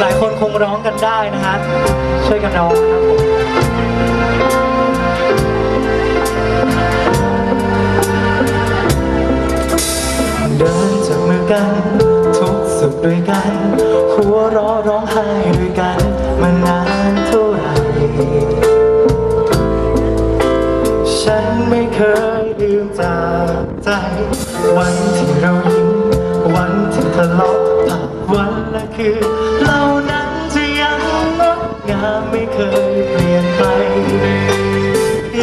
หลายคนคงร้องกันได้นะฮะ ช่วยกันร้องนะครับเดินจับมือกันทุกสุขด้วยกัน หัวราะร้องไห้ด้วยกันมานานเท่าไหร่ฉันไม่เคยลืมจากใจ วันที่เรายิ้มวันที่ทะเลาะ และคืนเหล่านั้นจะยังงดงามไม่เคยเปลี่ยนไป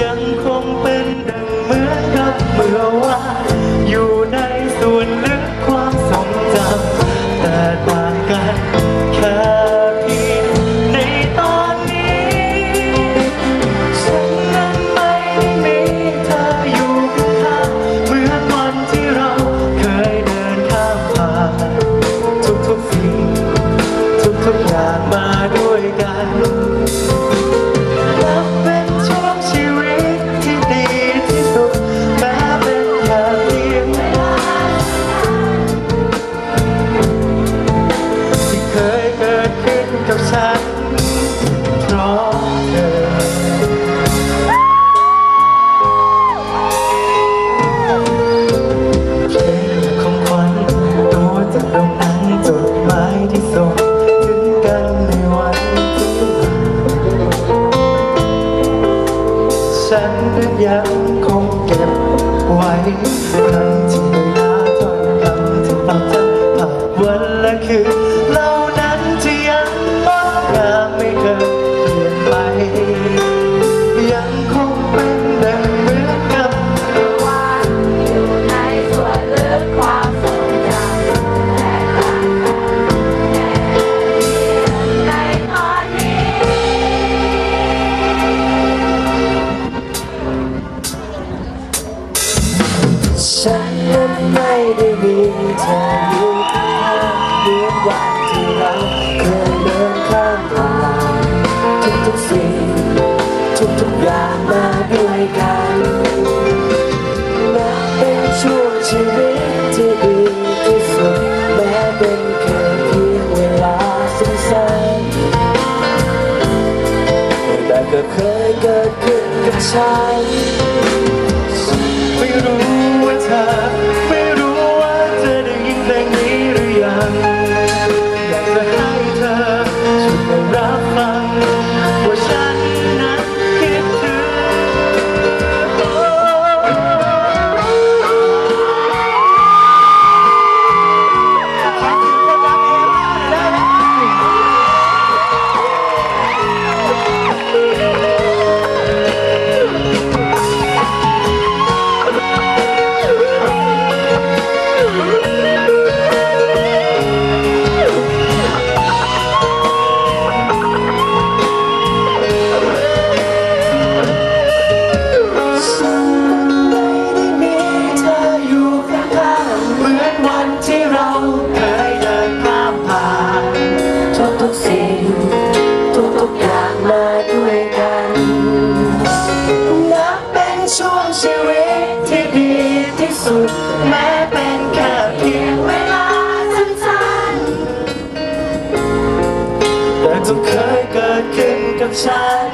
ยังคงเป็นดังเหมือนกับเมื่อวานอยู่ในส่วนลึกความทรงจำแต่ต่างกัน ฉันหรือยัง เธออยู่ข้างๆเหมือนวันที่เราเคยเดินข้ามผ่านทุกๆสิ่งทุกๆอย่างมาด้วยกันนับเป็นช่วงชีวิตที่ดีที่สุดแม้เป็นแค่เพียงเวลาสั้นๆแต่ก็เคยเกิดขึ้นกับฉันไม่รู้ว่าเธอ ชีวิตที่ดีที่สุด แม้เป็นแค่เพียงเวลาสั้นแต่ก็เคยเกิดขึ้นกับฉัน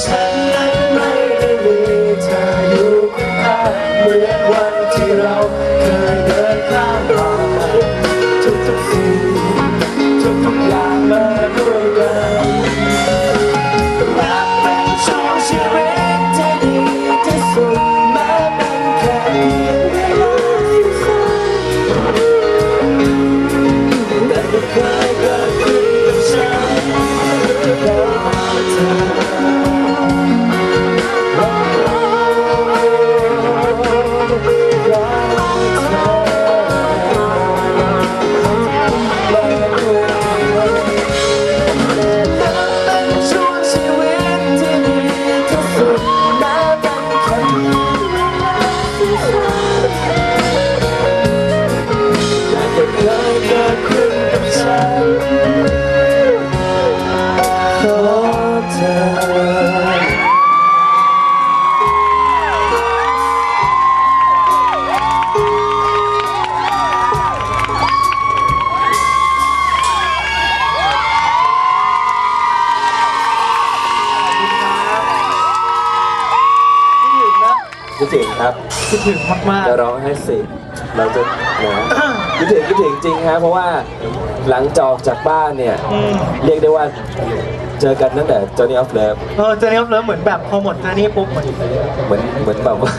ฉันนั้นไม่ได้มีเธออยู่ข้างเหมือน คิดถึงครับคิดถึงมาก จะร้องให้สิเราจะนะคิดถึงคิดถึงจริงครับเพราะว่าหลังจาออกจากบ้านเนี่ยๆอืม เรียกได้ว่าเจอกันตั้งแต่ Journey of Love เออเจอเนี่ยเริ่มเหมือนแบบพอหมดเจอนี่ปุ๊บเหมือนเหมือนเหมือนแบบว่า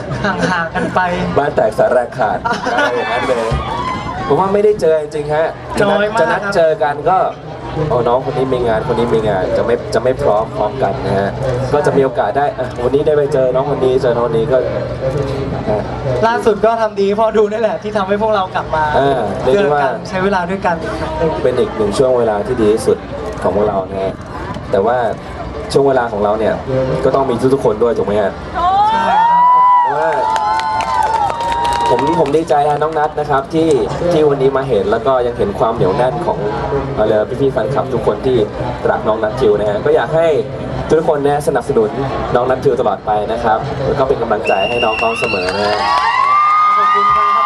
ห่างๆกันไป บ้านแตกสาระขาดอะไรอย่างนั้นเลยผมว่าไม่ได้เจอจริงๆฮะจะนัดน้อยมากจะนัดครับ เจอกันก็ เอาน้องคนนี้มีงานคนนี้มีงานจะไม่จะไม่พร้อมพร้อมกันนะฮะก็จะมีโอกาสได้อะวันนี้ได้ไปเจอน้องคนนี้เจอน้องคนนี้ก็ฮะล่าสุดก็ทำดีเพอดูนี่แหละที่ทำให้พวกเรากลับมาเออเรียกเจได้อว่า กันใช้เวลาด้วยกันอีกครั้งหนึ่ง เป็นอีกหนึ่งช่วงเวลาที่ดีที่สุดของพวกเรานะฮะแต่ว่าช่วงเวลาของเราเนี่ยก็ต้องมีทุกๆคนด้วยถูกไหมฮะใช่ครับ เพราะว่า ผมผมดีใจนะน้องนัทนะครับที่ที่วันนี้มาเห็นแล้วก็ยังเห็นความเหนียวแน่นของอะไรพี่พี่ๆแฟนคลับทุกคนที่รักน้องนัททิวนะฮะก็อยากให้ทุกคนเนี่ยสนับสนุนน้องนัททิวตลอดไปนะครับแล้วก็เป็นกำลังใจให้น้องเขาเสมอนะฮะขอบคุณครับ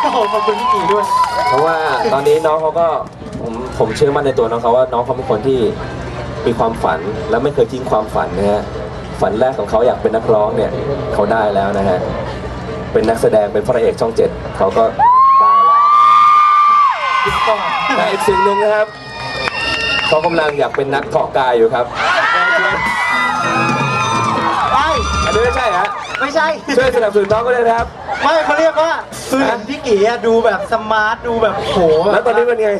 โอ้โหขอบคุณพี่กีด้วย เพราะว่าตอนนี้น้องเขาก็ผมผมเชื่อมั่นในตัวน้องเขาว่าน้องเขาเป็นคนที่มีความฝันและไม่เคยทิ้งความฝันนะฮะฝันแรกของเขาอยากเป็นนักร้องเนี่ยเขาได้แล้วนะฮะ เป็นนักแสดงเป็นพระเอกช่องเจ็ดเขาก็ได้แล้วพี่ก่อนแต่อีกสิ่งหนึ่งนะครับเขากำลังอยากเป็นนักเกาะกายอยู่ครับไม่อันนี้ไม่ใช่ฮะไม่ใช่ ช่วยสนับสนุนน้องก็เลยนะครับ ไม่เขาเรียกว่าคือเห็นพี่กีอะดูแบบสมาร์ทดูแบบโหบบ แล้วตอนนี้เป็นไง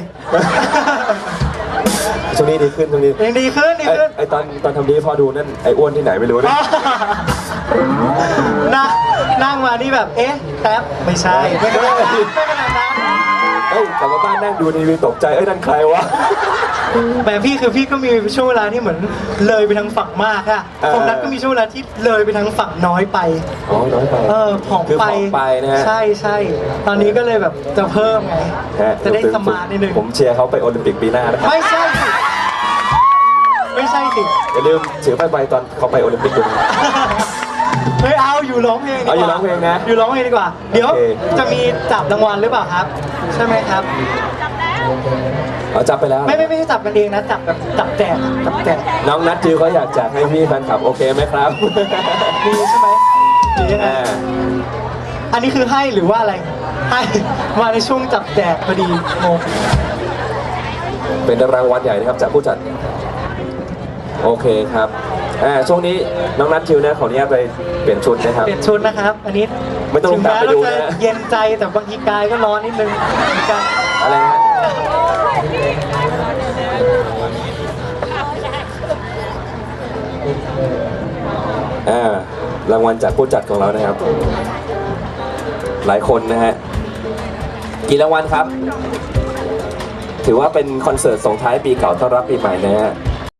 ช่วงนี้ดีขึ้นช่วงนี้ยังดีขึ้นดีไอ้ขึ้นไอตอนตอนทำดีพอดูนั่นไออ้วนที่ไหนไม่รู้นะนั่งนั่งมานี่แบบ เอ๊ะแท็บไม่ใช่ไม่ขนาดนั้นไม่ขนาดนั้นเอ้ยกลับมาบ้านนั่งดูทีวีตกใจเอ้ยนั่นใครวะแต่พี่คือพี่ก็มีช่วงเวลาที่เหมือนเลยไปทางฝั่งมากอะเออผมนัทก็มีช่วงเวลาที่เลยไปทางฝั่งน้อยไป อ๋อน้อยไปเออผอมคือไปผอมไปนะฮะ ใช่ใช่ตอนนี้ก็เลยแบบจะเพิ่มไงฮจะได้สมาร์ทนิดนึงผมเชียร์เขาไปโอลิมปิกปีหน้านะครับ ไม่ใช่สิ ไม่ใช่สิอย่าลืมถือป้ายใบตอนเขาไปโอลิมปิกด้วยนะ เฮ้ยเอาอยู่ร้องเพลงดีกเอาว่าอยู่ร้องเพลงนะอยู่ร้องเพลงดีกว่า เดี๋ยวโอเค จะมีจับรางวัลหรือเปล่าครับ ใช่ไหมครับ เอาจับไปแล้ว ไม่ไม่ไม่ใช่จับกันเองนะจับแบบจับแจกจับแจกน้องนัทจิวเขาอยากแจกให้พี่แฟนคลับโอเคไหมครับ มีใช่ไหมมียังไงอ่าอันนี้คือให้หรือว่าอะไร ให้ มาในช่วงจับแจกพอดีงงเป็นรางวัลใหญ่นะครับจากผู้จัด โอเคครับอ่าช่วงนี้น้องนัทจิวนะขออนุญาตไปเปลี่ยนชุดนะครับ เปลี่ยนชุดนะครับ อันนี้ไม่ต้องถึงแม้ตามไปเราดูจะนะ เย็นใจแต่บางทีกายก็ร้อนนิดนึงเหมือนกันอะไรนะอ่ารางวัลจากผู้จัดของเรานะครับ หลายคนนะฮะ กี่รางวัลครับ ถือว่าเป็นคอนเสิร์ตส่งท้ายปีเก่าต้อนรับปีใหม่นะฮะ